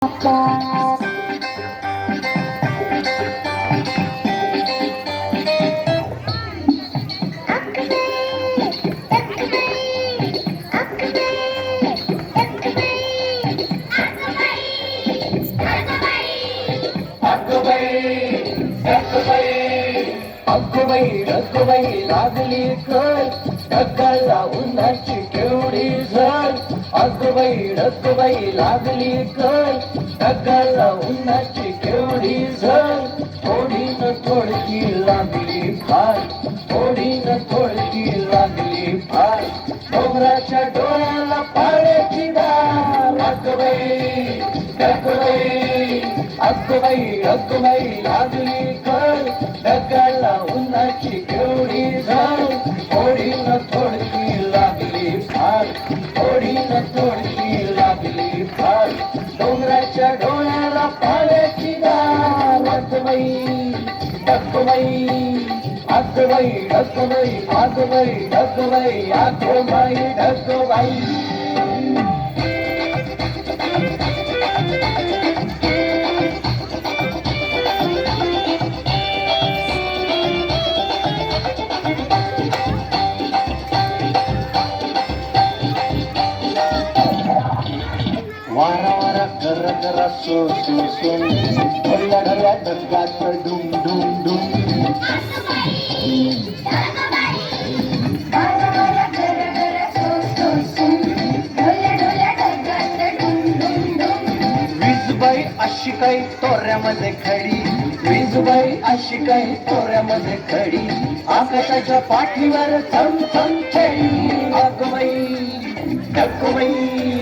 Bye. अगबाई अगबाई लागली कर. ढगाला उन्हाची केवढी झळ. अगबाई अगबाई लागली कर. ढगाला उन्हाची केवढी झळ. थोडी न थोडकी लागली फार. थोडी न थोडकी लागली फार. डोंगराच्या डोळ्याला पाण्याची दार. अगबाई अगबाई अगबाई अगबाई लागली कर. ढगाला लोटली लागली फार डोंगराच्या डोळ्याला पाण्याची दार. वाजवई डकवई आजवई ढकवई आजवई ढकवई आजोबाई ढकवाई वारा वारा कर कर सो सो सो. ढोल्या ढोल्या ढगात डुम डुम डुम. वीजबाई अशी काही तोऱ्यामध्ये खडी. वीजबाई अशी काही तोऱ्यामध्ये खडी. आकाशाच्या पाठीवर थम थम छडी अगबाई ढगबाई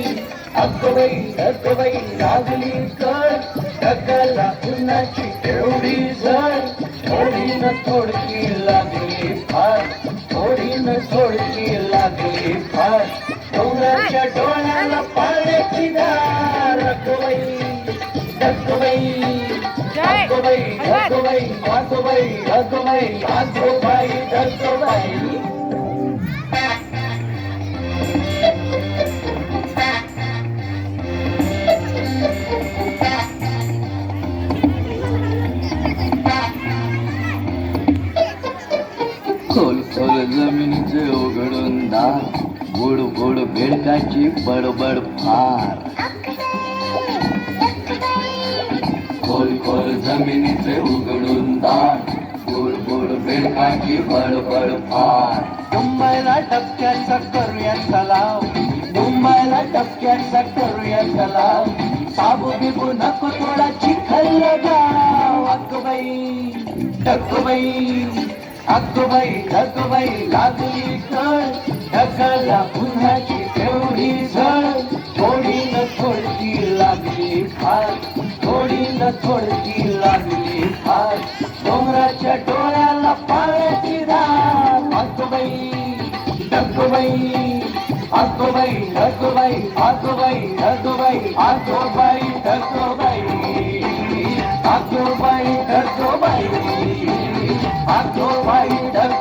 अगबाई ढगबाई लागली कर ढगाला उन्हाची तेवढी जर. थोडी न थोडकी लागली फार थोडी न थोडकी लागली फार. डोंगराच्या डोळ्याला पाण्याची धार. अगबाई ढगबाई अगबाई ढगबाई अगबाई अगबाई अगबाई ढगबाई खोल खोल जमिनीचे उघडून दार गोड गोड बेडकाची बडबड फार. खोल खोल जमिनीचे उघडून दार गोड गोड बेडकाची बडबड फार. मुंबईला टपक्याचा करूया तलाव. मुंबईला टपक्याचा करूया तलाव. साबू बिबू नको थोडा चिखल गाव अगबाई टकबाई हातुबाई धगबाई लागली कळ ढगाला पुन्हाची तेवढी झळ. थोडी न थोडती लागली फार थोडी न थोडती लागली फार. डोंगराच्या डोळ्याला पाळायची राग हातुबाई धगबाई हातोबाई धगबाई हातोबाई धगबाई हातोबाई धगबाई आजोबाई धरजोबाई आजोबाई धर